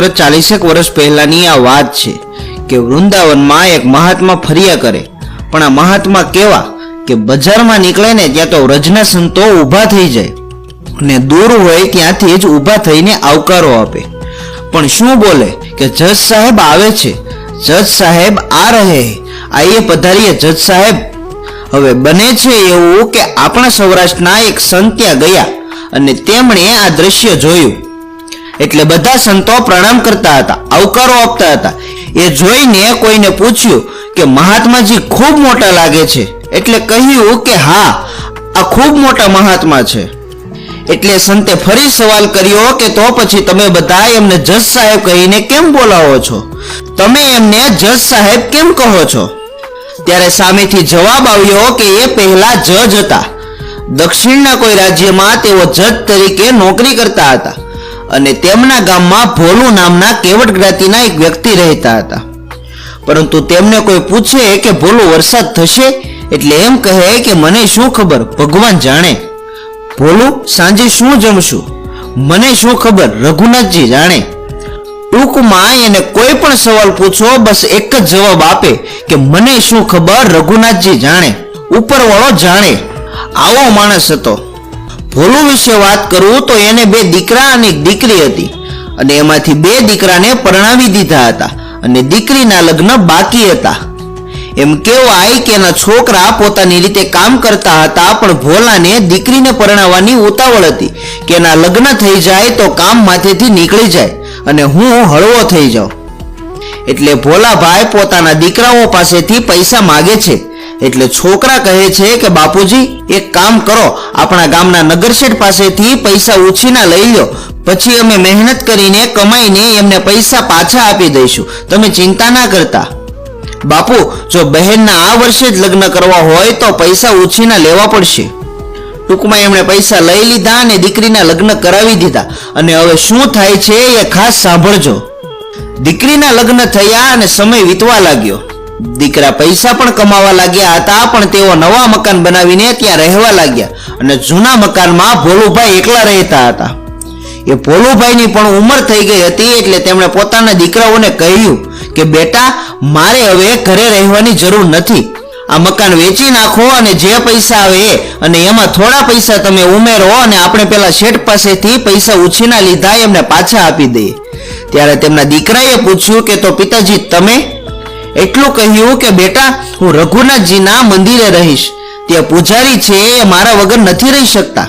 માત્ર ચાલીસેક વર્ષ પહેલાની આ વાત છે કે વૃંદાવનમાં એક મહાત્મા ફર્યા કરે. પણ આ મહાત્મા કેવા કે બજારમાં નીકળે ને ત્યાં તો વ્રજના સંતો ઊભા થઈ જાય ને દૂર હોય ત્યાંથી જ ઊભા થઈને આવકારો આપે. પણ શું બોલે કે જજ સાહેબ આવે છે? જજ સાહેબ આ રહે. આઈએ પધારીએ જજ સાહેબ. હવે બને છે એવું કે આપણા સૌરાષ્ટ્રના એક સંત ત્યાં ગયા અને તેમણે આ દ્રશ્ય જોયું. એટલે બધા સંતો પ્રણામ કરતા હતા, આવકારો આપતા હતા. એ જોઈને કોઈને પૂછ્યું કે મહાત્માજી ખૂબ મોટા લાગે છે, એટલે કહ્યું કે હા, આ ખૂબ મોટા મહાત્મા છે. એટલે સંતે ફરી સવાલ કર્યો કે તો પછી તમે બધા એમને જજ સાહેબ કહીને કેમ બોલાવો છો? તમે એમને જજ સાહેબ કેમ કહો છો? ત્યારે સામેથી જવાબ આવ્યો કે એ પહેલા જજ હતા. દક્ષિણના કોઈ રાજ્યમાં તેઓ જજ તરીકે નોકરી કરતા હતા. અને તેમના ગામમાં ભોલું નામના કેવટ જ્ઞાતિના એક વ્યક્તિ રહેતા હતા. પરંતુ તેમને કોઈ પૂછે કે ભોલું વરસાદ થશે, એટલે એમ કહે કે મને શું ખબર? ભગવાન જાણે. ભોલું, સાંજે શું જમશું? મને શું ખબર? રઘુનાથજી જાણે. ટૂંકમાં એને કોઈ પણ સવાલ પૂછો, બસ એક જ જવાબ આપે કે મને શું ખબર? રઘુનાથજી જાણે. ઉપરવાળો જાણે. આવો માણસ હતો. ભોલુ વિશે વાત કરું તો એને બે દીકરા અને એક દીકરી હતી. અને એમાંથી બે દીકરાને પરણાવી દીધા હતા અને દીકરીના લગ્ન બાકી હતા. એમ કહેવાય કે એના છોકરા પોતાની રીતે કામ કરતા હતા, પણ ભોલાને દીકરીને પરણાવવાની ઉતાવળ હતી કે એના લગ્ન થઈ જાય તો કામ માથેથી નીકળી જાય અને હું હળવો થઈ જાઉં. એટલે ભોલાભાઈ પોતાના દીકરાઓ પાસેથી પૈસા માગે છે. એટલે છોકરા કહે છે કે, બાપુજી, એક કામ કરો. આપણા ગામના નગરશેઠ પાસેથી પૈસા ઉછીના લઈ લો પછી અમે મહેનત કરીને કમાઈને એમને પૈસા પાછા આપી દઈશું. તમે ચિંતા ના કરતા. બાપુ, જો બહેનના આ વર્ષે જ લગ્ન કરવા હોય તો પૈસા ઉછીના લેવા પડશે. ટૂંકમાં એમણે પૈસા લઈ લીધા અને દીકરીના લગ્ન કરાવી દીધા. અને હવે શું થાય છે એ ખાસ સાંભળજો. દીકરીના લગ્ન થયા અને સમય વીતવા લાગ્યો. દીકરા પૈસા પણ કમાવા લાગ્યા હતા, પણ તેઓ નવા મકાન બનાવીને ત્યાં રહેવા લાગ્યા અને જૂના મકાનમાં ભોલુભાઈ એકલા રહેતા હતા. એ ભોલુભાઈની પણ ઉંમર થઈ ગઈ હતી એટલે તેમણે પોતાના દીકરાઓને કહ્યું કે, બેટા, મારે હવે ઘરે રહેવાની જરૂર નથી. આ મકાન વેચી નાખો અને જે પૈસા આવે એ, અને એમાં થોડા પૈસા તમે ઉમેરો અને આપણે પેલા શેઠ પાસેથી પૈસા ઉછીના લીધા, એમને પાછા આપી દઈએ ત્યારે તેમના દીકરાએ પૂછ્યું કે, તો પિતાજી, તમે એટલું કહ્યું કે, બેટા, હું રઘુનાથજીના મંદિરે રહીશ. તે પૂજારી છે એ મારા વગર નથી રહી શકતા.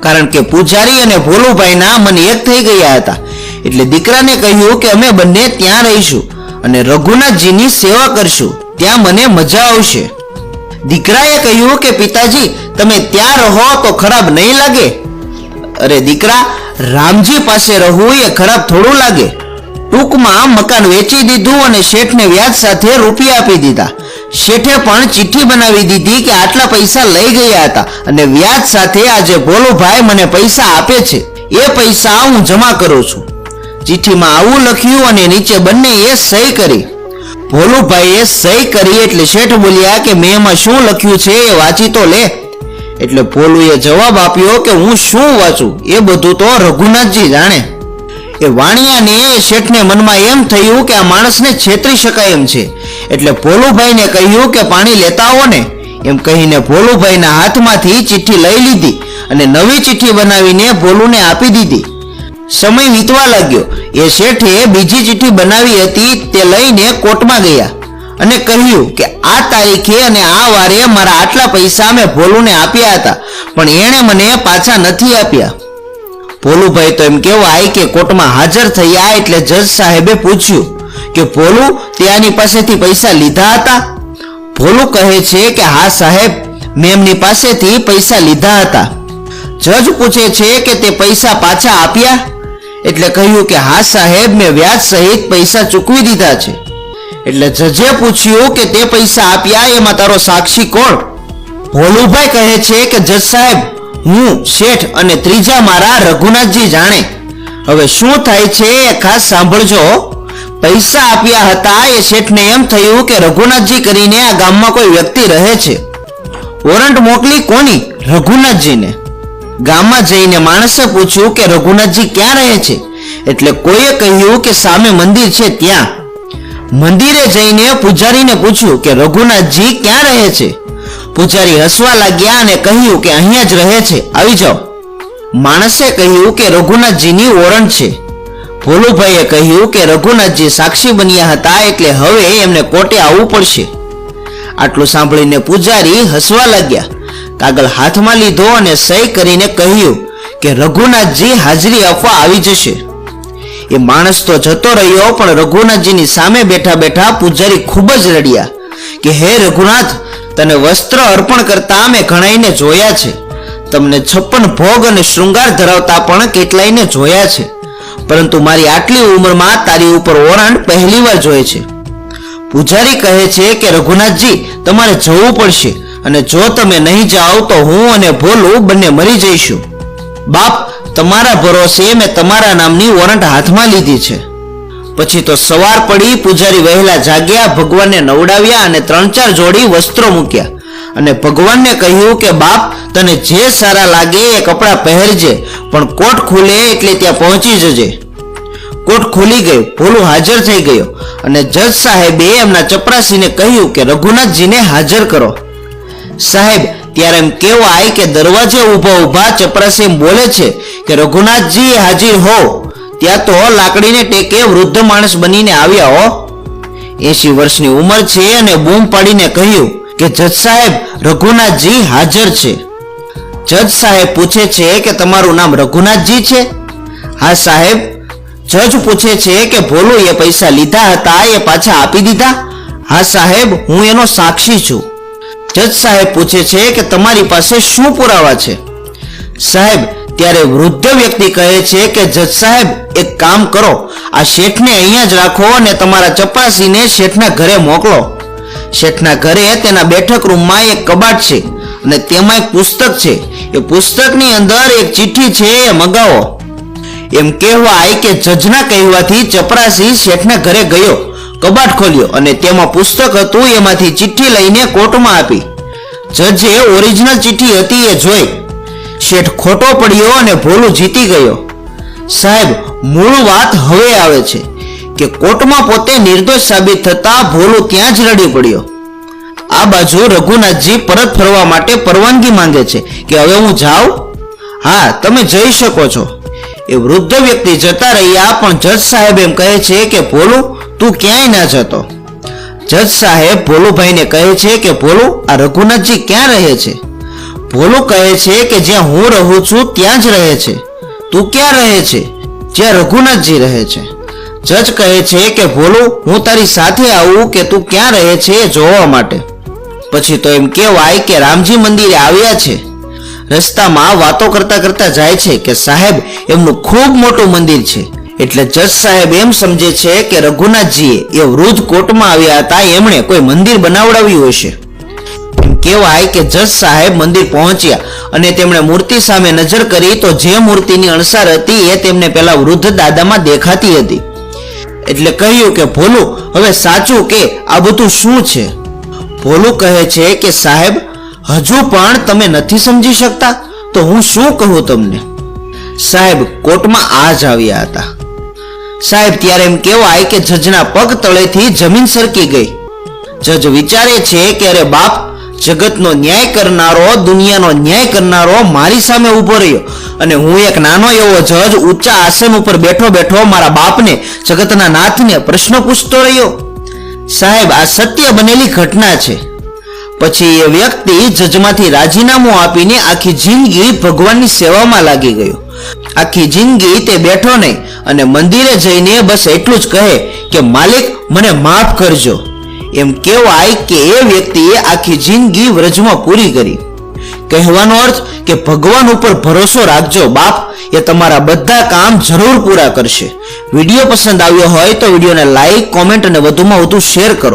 કારણ કે પૂજારી અને ભોલુભાઈના મન એક થઈ ગયા હતા. એટલે દીકરાને કહ્યું કે, અમે બંને ત્યાં રહીશું અને રઘુનાથજીની સેવા કરશું. ત્યાં મને મજા આવશે. દીકરાએ કહ્યું કે, પિતાજી, તમે ત્યાં રહો તો ખરાબ નહીં લાગે? અરે દીકરા, રામજી પાસે રહું એ ખરાબ થોડું લાગે. ટૂંકમાં મકાન વેચી દીધું અને શેઠને વ્યાજ સાથે રૂપિયા આપી દીધા. શેઠે પણ ચિઠ્ઠી બનાવી દીધી કે આટલા પૈસા લઈ ગયા હતા અને વ્યાજ સાથે આજે ભોલુભાઈ મને પૈસા આપે છે. એ પૈસા હું જમા કરું છું. ચિઠ્ઠીમાં આવું લખ્યું અને નીચે બંને એ સહી કરી. ભોલુભાઈએ સહી કરી એટલે શેઠ બોલ્યા કે મેં એમાં શું લખ્યું છે એ વાંચી તો લે. એટલે ભોલુએ જવાબ આપ્યો કે હું શું વાંચું? એ બધું તો રઘુનાથજી જાણે. એ વાણિયાને શેઠને મનમાં એમ થયું કે આ માણસને છેતરી શકાય એમ છે. એટલે ભોલુભાઈને કહ્યું કે પાણી લેતા આવો ને. એમ કહીને ભોલુભાઈના હાથમાંથી ચિઠ્ઠી લઈ લીધી અને નવી ચિઠ્ઠી બનાવીને ભોલુને આપી દીધી. સમય વીતવા લાગ્યો. એ શેઠે બીજી ચિઠ્ઠી બનાવી હતી તે લઈને કોર્ટમાં ગયા અને કહ્યું કે આ તારીખે અને આ વારે મારા આટલા પૈસા મેં ભોલુને આપ્યા હતા, પણ એણે મને પાછા નથી આપ્યા. ભોલુભાઈ તો એમ કહેવાય કે કોર્ટમાં હાજર થયા એટલે જજ સાહેબે પૂછ્યું કે ભોલુ ત્યાંની પાસેથી પૈસા લીધા હતા? ભોલુ કહે છે કે હા સાહેબ, મેં એમની પાસેથી પૈસા લીધા હતા. જજ પૂછે છે કે તે પૈસા પાછા આપ્યા? એટલે કહ્યું કે હા સાહેબ, મેં વ્યાજ સહિત પૈસા ચૂકવી દીધા છે. એટલે જજે પૂછ્યું કે તે પૈસા આપ્યા, એમાં તારો સાક્ષી કોણ? ભોલુભાઈ કહે છે કે જજ સાહેબ હું શેઠ અને ત્રીજા મારા રઘુનાથજી જાણે. હવે શું થાય છે એ ખાસ સાંભળજો. પૈસા આપ્યા હતા એ શેઠને એમ થયું કે રઘુનાથજી કરીને આ ગામમાં કોઈ વ્યક્તિ રહે છે. વોરંટ મોકલી કોની? રઘુનાથજીને. ગામમાં જઈને માણસે પૂછ્યું કે રઘુનાથજી ક્યાં રહે છે? એટલે કોઈએ કહ્યું કે સામે મંદિર છે ત્યાં. મંદિરે જઈને પૂજારીને પૂછ્યું કે રઘુનાથજી ક્યાં રહે છે? પૂજારી હસવા લાગ્યા અને કહ્યું કે અહીંયા જ રહે છે. આવી જાઓ. માણસે કહ્યું કે રઘુનાથજીની ઓરણ છે. ભોલુભાઈએ કહ્યું કે રઘુનાથજી સાક્ષી બન્યા હતા એટલે હવે એમને કોર્ટે આવવું પડશે. આટલું સાંભળીને પૂજારી હસવા લાગ્યા. કાગળ હાથમાં લીધો અને સહી કરીને કહ્યું કે રઘુનાથજી હાજરી આપવા આવી જશે. એ માણસ તો જતો રહ્યો પણ રઘુનાથજીની સામે બેઠા બેઠા પૂજારી ખૂબ જ રડ્યા કે હે રઘુનાથ તને વસ્ત્ર અર્પણ કરતા મેં ઘણાઈને જોયા છે. તમને છપ્પન ભોગ અને શૃંગાર ધરાવતા પણ કેટલાયને જોયા છે. પરંતુ મારી આટલી ઉંમરમાં તારી ઉપર ઓરાણ પહેલીવાર જોઈએ છે. પૂજારી કહે છે કે, રઘુનાથજી, તમારે જવું પડશે અને જો તમે નહીં જાઓ તો હું અને ભોલું બંને મરી જઈશું. બાપ, તમારા ભરોસે મેં તમારા નામની વોરંટ હાથમાં લીધી છે. પછી તો સવાર પડી પૂજારી વહેલા જાગ્યા, ભગવાનને નવડાવ્યા અને ત્રણ ચાર જોડી વસ્ત્રો મૂક્યા. અને ભગવાનને કહ્યું કે, બાપ, તને જે સારા લાગે એ કપડાં પહેરજે, પણ કોટ ખુલે એટલે ત્યાં પહોંચી જજે. કોટ ખુલી ગયો, ભોલું હાજર થઈ ગયો. અને જજ સાહેબે એમના ચપરાસીને કહ્યું કે, રઘુનાથજીને હાજર કરો. સાહેબ, ત્યારે એમ કહેવાય કે દરવાજે ઊભા ઊભા ચપરાસી બોલે છે કે, રઘુનાથજી હાજર હો. ત્યાં તો લાકડીને ટેકે વૃદ્ધ માણસ બનીને આવ્યા હો. એસી વર્ષની ઉંમર છે અને બૂમ પાડીને કહ્યું કે, જજ સાહેબ, રઘુનાથજી હાજર છે. જજ સાહેબ પૂછે છે કે, તમારું નામ રઘુનાથજી છે? હા સાહેબ. જજ પૂછે છે કે, ભોલું, એ પૈસા લીધા હતા, એ પાછા આપી દીધા? હા સાહેબ, હું એનો સાક્ષી છું. જજ સાહેબ પૂછે છે કે, તમારી પાસે શું પુરાવા છે? સાહેબ ત્યારે વૃદ્ધ વ્યક્તિ કહે છે કે, જજ સાહેબ, એક કામ કરો. આ શેઠને અહીંયા જ રાખો અને તમારા ચપરાસીને શેઠના ઘરે મોકલો. શેઠના ઘરે તેના બેઠક રૂમમાં એક કબાટ છે અને તેમાં એક પુસ્તક છે. એ પુસ્તકની અંદર એક ચિઠ્ઠી છે, એ મગાવો. એમ કહેવાય કે જજના કહેવાથી ચપરાસી શેઠના ઘરે ગયો. કબાટ ખોલ્યો અને તેમાં પુસ્તક હતું, એમાંથી ચિઠ્ઠી લઈને કોર્ટમાં આપી. જજે ઓરિજિનલ ચિઠ્ઠી હતી, એ જોઈ. શેઠ ખોટો પડ્યો અને ભોલું જીતી ગયો. સાહેબ, મૂળ વાત હવે આવે છે કે કોર્ટમાં પોતે નિર્દોષ સાબિત થતા ભોલું ત્યાં જ રડી પડ્યો. આ બાજુ રઘુનાથજી પરત ફરવા માટે પરવાનગી માંગે છે કે હવે હું જાઉં? હા, તમે જઈ શકો છો. એ વૃદ્ધ વ્યક્તિ જતા રહ્યા, પણ જજ સાહેબ એમ કહે છે કે ભોલું, તું ક્યાંય ના જતો. જજ સાહેબ ભોલુભાઈને કહે છે કે ભોલું, આ રઘુનાથજી ક્યાં રહે છે? ભોલું કહે છે કે જ્યાં હું રહું છું, ત્યાં જ રહે છે. તું ક્યાં રહે છે? જ્યાં રઘુનાથજી રહે છે. જજ કહે છે કે, ભોલું, હું તારી સાથે આવું કે તું ક્યાં રહે છે જોવા માટે. પછી તો એમ કહેવાય કે રામજી મંદિરે આવ્યા છે. રસ્તામાં વાતો કરતા કરતા જાય છે કે સાહેબ, એમનું ખૂબ મોટું મંદિર છે. એટલે જજ સાહેબ એમ સમજે છે કે રઘુનાથજીએ એ વૃદ્ધ કોર્ટમાં આવ્યા હતા, એમણે કોઈ મંદિર બનાવડાવ્યું હશે. કહેવાય કે જજ સાહેબ મંદિર પહોંચ્યા અને તેમણે મૂર્તિ સામે નજર કરી તો જે મૂર્તિની અણસાર હતી એ તેમને પેલા વૃદ્ધ દાદામાં દેખાતી હતી. એટલે કહ્યું કે, ભોલું, હવે સાચું કે આ બધું શું છે? ભોલું કહે છે કે, સાહેબ, હજુ પણ તમે નથી સમજી શકતા? તો હું શું કહું તમને? સાહેબ કોર્ટમાં આ જ આવ્યા હતા. સાહેબ ત્યારે એમ કહેવાય કે જજના પગ તળેથી જમીન સરકી ગઈ. જજ વિચારે છે કે, અરે બાપ જગતનો ન્યાય કરનારો, દુનિયાનો ન્યાય કરનારો મારી સામે ઊભો રહ્યો. અને હું એક નાનો એવો જજ ઊંચા આસન ઉપર બેઠો બેઠો મારા બાપને, જગતના નાથને પ્રશ્ન પૂછતો રહ્યો. સાહેબ, આ સત્ય બનેલી ઘટના છે. પછી એ વ્યક્તિ જજમાંથી રાજીનામું આપીને આખી જિંદગી ભગવાનની સેવામાં લાગી ગયો. આખી જિંદગી તે બેઠો નહીં અને મંદિરે જઈને બસ એટલું જ કહે કે, માલિક, મને માફ કરજો. એમ કહેવાય કે એ વ્યક્તિએ આખી જિંદગી વ્રજમાં પૂરી કરી. કહેવાનો અર્થ કે ભગવાન ઉપર ભરોસો રાખજો બાપ, એ તમારા બધા કામ જરૂર પૂરા કરશે. વીડિયો પસંદ આવ્યો હોય તો વિડીયોને લાઈક, કોમેન્ટ અને વધુમાં વધુ શેર કરો.